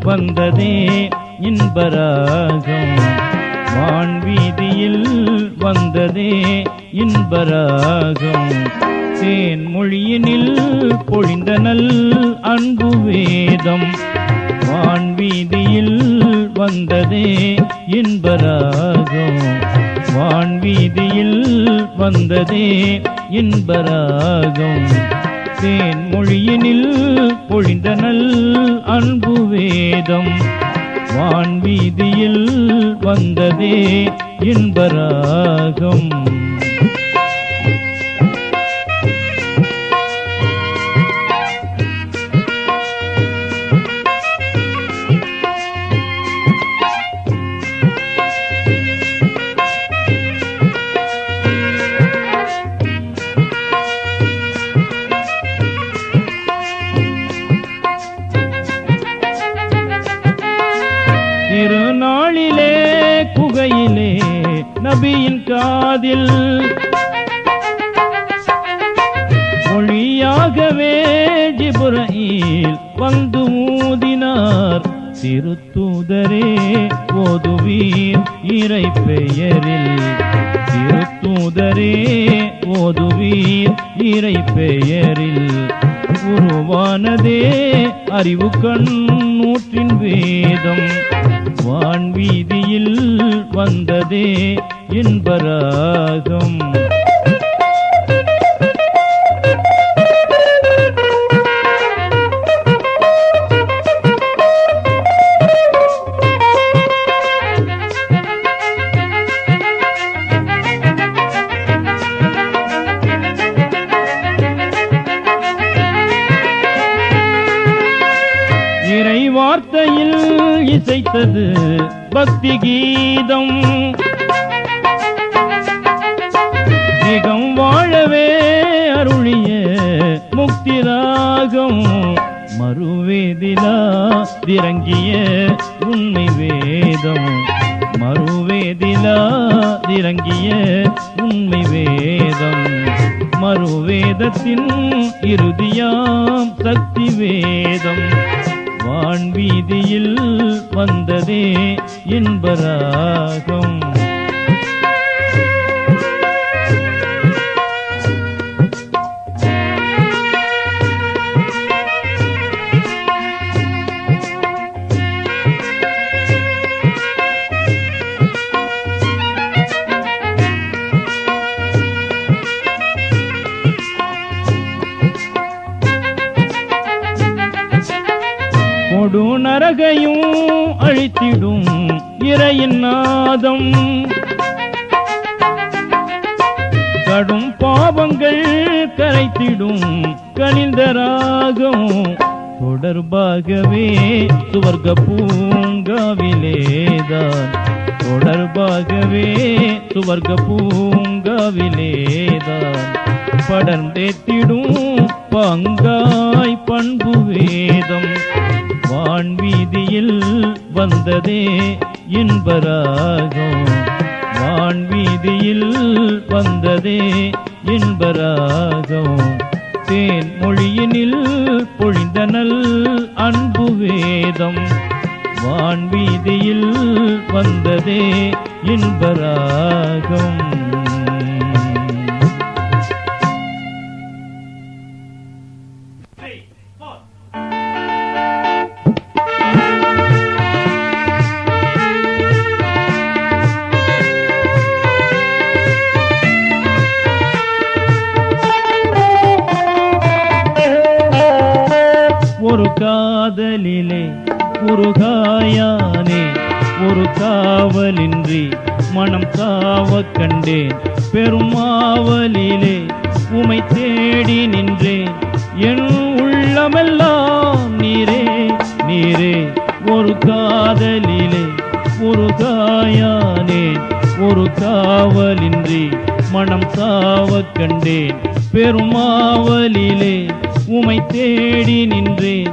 வந்ததே இன்பராகம். வான்வீதியில் வந்ததே இன்பராகம். தேன் மொழியினில் பொழிந்தனல் அன்பு வேதம். வான்வீதியில் வந்ததே இன்பராகம். வான்வீதியில் வந்ததே இன்பராகம். தேன் மொழியினில் பொழிந்தனல் அன்பு வேதம். வான்வீதியில் வந்ததே இன்பராகம் காதில் மொழியாகவே ஜிபுரையில் வந்து ஊதினார். திருத்தூதரே ஓதுவீர் இறை பெயரில் திருத்தூதரே ஓதுவீர் இறை பெயரில் உருவானதே அறிவு கண்ணூற்றின் வேதம். வான்வீதியில் வந்ததே இன்பராகம் இசைத்தது பக்தி கீதம் மிகம் வாழவே அருளிய முக்தி ராகம் மறுவேதிலா திரங்கிய உண்மை வேதம். மறுவேதிலா திரங்கிய உண்மை வேதம். மறுவேதத்தின் இறுதியாம் சக்தி வேதம். வான்வீதியில் வந்ததே இன்பராகம். உலகையும் அழித்திடும் இறையின் நாதம். கடும் பாவங்கள் கரைத்திடும் கனிந்த ராகம். தொடர்பாகவே சுவர்க்க பூங்காவிலேதான். தொடர்பாகவே சுவர்க்க பூங்காவிலேதான். படர்ந்தேத்திடும் பங்காய் பண்பு வேதம். வான்வீதியில் வந்ததே இன்பராகம். வான்வீதியில் வந்ததே இன்பராகம். தேன் மொழியினில் பொழிந்தனல் அன்பு வேதம். வான்வீதியில் வந்ததே இன்பராகம். காதலிலே ஒரு காயானே ஒரு காவலின்றி மனம் காவ கண்டேன். பெருமாவலிலே உமை தேடி நின்றேன் என் உள்ளமெல்லாம் நீரே நீரே. ஒரு காதலிலே ஒரு காயானே ஒரு காவலின்றி மனம் காவ கண்டேன். பெருமாவலிலே உமை தேடி நின்றேன்.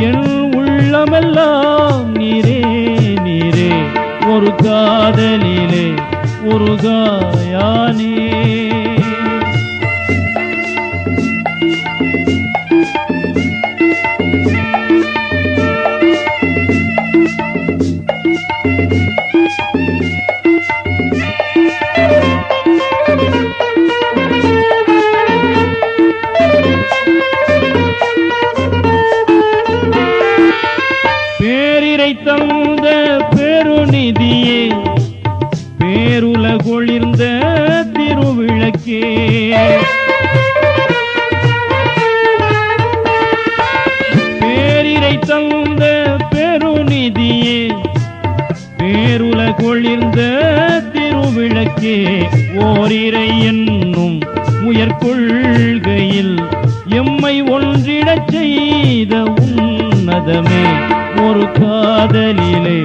என் உள்ளமெல்லாம் நீரே நீரே. ஒரு காதலிலே ஒரு காயானே. குளிர்ந்த திருவிளக்கே ஓரிரை என்னும் உயர்கொள்கையில் எம்மை ஒன்றிடச் செய்த உன்னதமே. ஒரு காதலிலே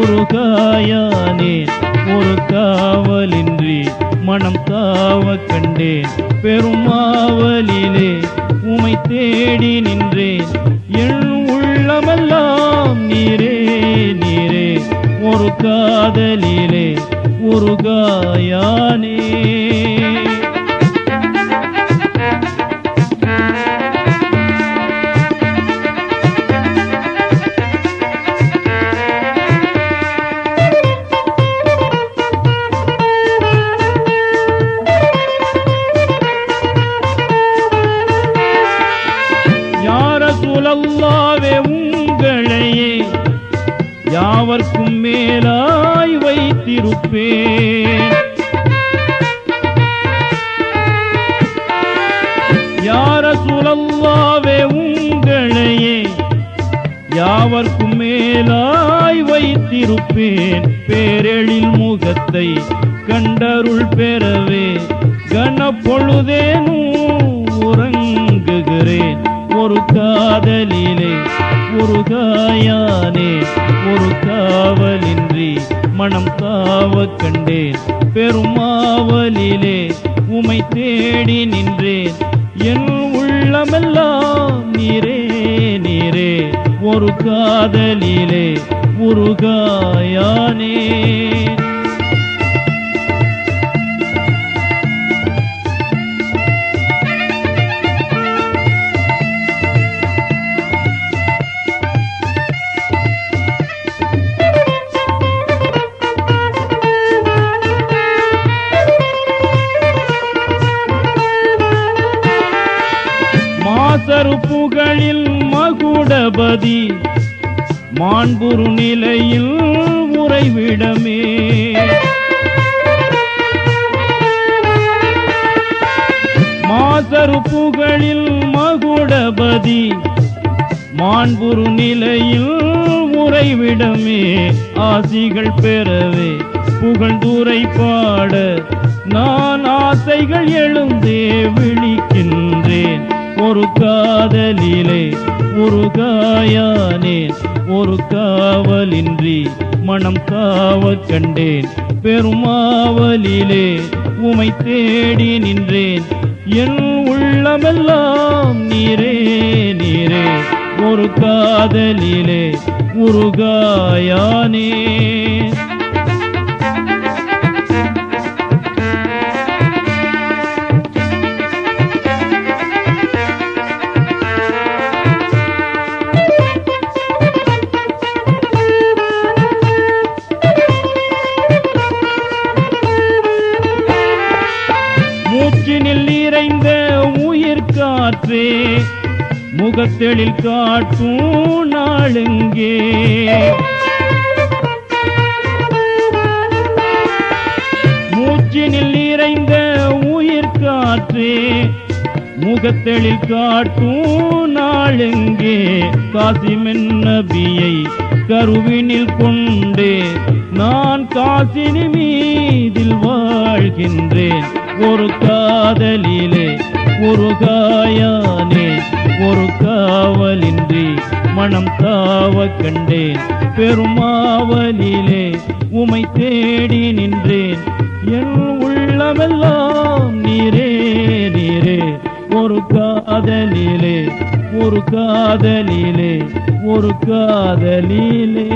ஒரு காயானேன் ஒரு காவலின்றி மனம் காவ கண்டேன். பெருமாவலிலே உமை தேடி நின்றேன். என் உள்ளமெல்லாம் நீரே நீ ஒரு காதலிலே ஒரு காயானே. வைத்திருப்பேன் யார சுலல்லாவே உங்களையே யாவர்க்கும் மேலாய் வைத்திருப்பேன். பேரெழில் முகத்தை கண்டருள் பெறவே கனப்பொழுதேனும் உறங்குகிறேன். ஒரு காதலிலே ஒரு காயானே ஒரு காவல் மனம் தாவ கண்டேன். பெருமாவலிலே உமை தேடி நின்றேன். என் உள்ளமெல்லாம் நீரே நீரே. ஒரு காதலிலே உருகாயானே. மாசரு புகழில் மகுடபதி மாண்புரு நிலையில் உறைவிடமே. மாசரு புகழில் மகுடபதி மாண்புரு நிலையில் உறைவிடமே. ஆசிகள் பெறவே புகழ்ந்துரை பாட நான் ஆசைகள் எழுந்தே விழிக்கின்றேன். ஒரு காதலிலே ஒரு காயானேன் ஒரு காவலின்றி மனம் காவ கண்டேன். பெருமாவலிலே உமை தேடி நின்றேன். என் உள்ளமெல்லாம் நீரே நீரே. ஒரு காதலிலே உருகாயானே முகத்தெழில் காட்டும் நாளுங்கே. மூச்சினில் நிறைந்த உயிர் காற்றே முகத்தெழில் காட்டும் நாளெங்கே. காசிமென் நபியை கருவினில் கொண்டே நான் காசினி மீதில் வாழ்கின்றேன். ஒரு காதலிலே ஒரு காயானே ஒரு காவலின்றி மனம் தாவ கண்டேன். பெருமாவலிலே உமை தேடி நின்றேன். என் உள்ளமெல்லாம் நீரே நீரே. ஒரு காதலிலே ஒரு காதலிலே ஒரு காதலிலே.